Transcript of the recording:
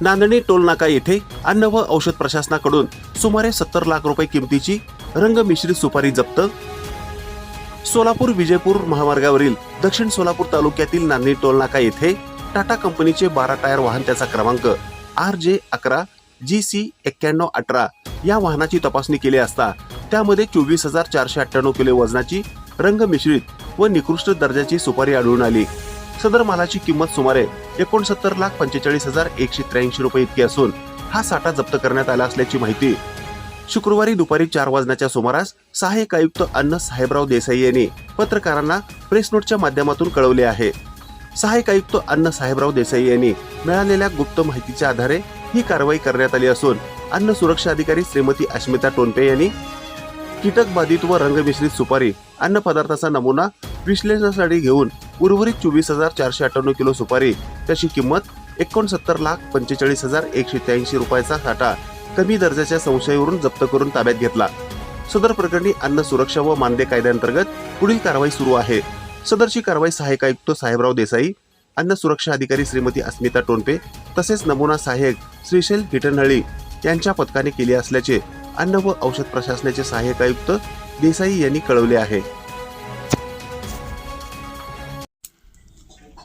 नांदणी टोलनाका येथे अन्न व औषध प्रशासनाकडून सुमारे सत्तर लाख रुपये किमतीची रंगमिश्रित सुपारी जप्त. सोलापूर विजयपूर महामार्गावरील दक्षिण सोलापूर तालुक्यातील नांदणी टोलनाका येथे टाटा कंपनीचे बारा टायर वाहन त्याचा क्रमांक आर जे अकरा जी सी एक्क्याण्णव अठरा या वाहनाची तपासणी केली असता त्यामध्ये चोवीस हजार चारशे अठ्ठ्याण्णव किलो वजनाची रंगमिश्रित व निकृष्ट दर्जाची सुपारी आढळून आली. सदर मालाची किंमत सुमारे एकोणसत्तर लाख पंचेचाळीस हजार एकशे त्र्याऐंशी रुपये इतकी असून हा साठा जप्त करण्यात आला असल्याची माहिती शुक्रवारी दुपारी चार वाजण्याच्या सुमारास सहाय्यक आयुक्त अन्न साहेबराव देसाई यांनी पत्रकारांना प्रेस नोटच्या माध्यमातून कळवले आहे. सहाय्यक आयुक्त अन्न साहेबराव देसाई यांनी मिळालेल्या गुप्त माहितीच्या आधारे ही कारवाई करण्यात आली असून अन्न सुरक्षा अधिकारी श्रीमती अस्मिता टोनपे यांनी कीटक बाधित व रंगमिश्रित सुपारी अन्न पदार्थाचा नमुना विश्लेषणासाठी घेऊन उर्वरित चोवीस हजार चारशे अठ्ठ्याण्णव किलो सुपारी. त्याची किंमत एकोणसत्तर लाख पंचेचाळीस हजार एकशे त्र्याऐंशी रुपयाचा साठा. कमी दर्जाच्या संशयावरून जप्त करून ताब्यात घेतला. सदर प्रकरणी अन्न सुरक्षा व मानदे कायद्याअंतर्गत पुढील कारवाई सुरू आहे. सदरची कारवाई सहाय्यक आयुक्त साहेबराव देसाई अन्न सुरक्षा अधिकारी श्रीमती अस्मिता टोनपे तसेच नमुना सहाय्यक श्रीशैल हिटनहळी यांच्या पथकाने केली असल्याचे अन्न व औषध प्रशासनाचे सहाय्यक आयुक्त देसाई यांनी कळवले आहे.